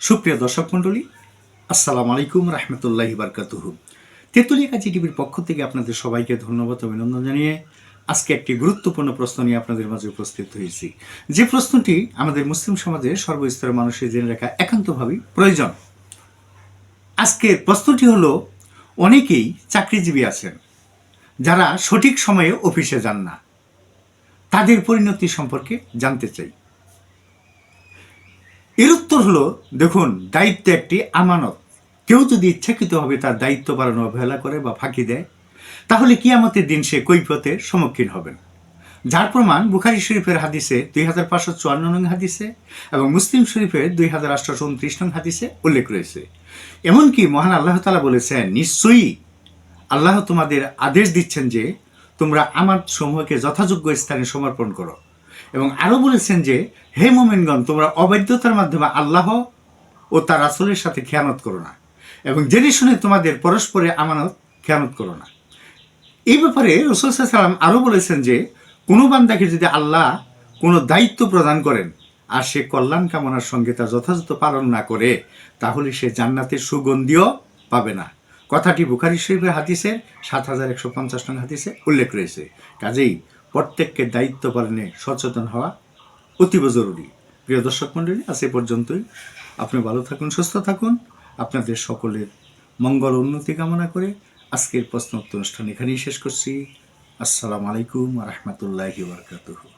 সুপ্রিয় দর্শক মণ্ডলী, আসসালামু আলাইকুম রহমতুল্লাহি বারকাতুহ। তেঁতুলিয়া টিভির পক্ষ থেকে আপনাদের সবাইকে ধন্যবাদ অভিনন্দন জানিয়ে আজকে একটি গুরুত্বপূর্ণ প্রশ্ন নিয়ে আপনাদের মাঝে উপস্থিত হয়েছি। যে প্রশ্নটি আমাদের মুসলিম সমাজের সর্বস্তরের মানুষের জেনে রাখা একান্তভাবেই প্রয়োজন। আজকের প্রশ্নটি হলো, অনেকেই চাকরিজীবী আছেন, যারা সঠিক সময়ে অফিসে যান না। তাদের পরিণতি সম্পর্কে জানতে চাই। এর উত্তর হলো, দেখুন, দায়িত্ব একটি আমানত। কেউ যদি ইচ্ছাকৃতভাবে তার দায়িত্ব পালন অবহেলা করে বা ফাঁকি দেয়, তাহলে কিয়ামতের দিন সে কৈফতের সম্মুখীন হবেন। যার প্রমাণ বুখারি শরীফের হাদিসে দুই হাজার পাঁচশো চুয়ান্ন নং হাদিসে এবং মুসলিম শরীফের দুই হাজার আটশো উনত্রিশ নং হাদিসে উল্লেখ রয়েছে। এমনকি মহান আল্লাহ তালা বলেছেন, নিশ্চয়ই আল্লাহ তোমাদের আদেশ দিচ্ছেন যে তোমরা আমার সমূহকে যথাযোগ্য স্থানে সমর্পণ করো। এবং আরও বলেছেন যে, হে মোমেনগণ, তোমরা অবৈধতার মাধ্যমে আল্লাহ ও তার রাসূলের সাথে খেয়ানত করো না এবং জেনে শুনে তোমাদের পরস্পরে আমানত খেয়ানত করো না। এই ব্যাপারে রসুল সাল্লাম আরও বলেছেন যে, কোনো বান্দাকে যদি আল্লাহ কোনো দায়িত্ব প্রদান করেন আর সে কল্যাণ কামনার সঙ্গে তা যথাযথ পালন না করে, তাহলে সে জান্নাতের সুগন্ধিও পাবে না। কথাটি বুখারি শরীফের হাদিসের সাত হাজার একশো পঞ্চাশ হাদিসে উল্লেখ রয়েছে। কাজেই প্রত্যেককে দায়িত্ব পালনে সচেতন হওয়া অতীব জরুরি। প্রিয় দর্শক মণ্ডলী, আজ এ পর্যন্তই। আপনি ভালো থাকুন, সুস্থ থাকুন। আপনাদের সকলের মঙ্গল উন্নতি কামনা করে আজকের প্রশ্ন উত্তর অনুষ্ঠান এখানেই শেষ করছি। আসসালামু আলাইকুম রহমতুল্লাহি বারকাতুহু।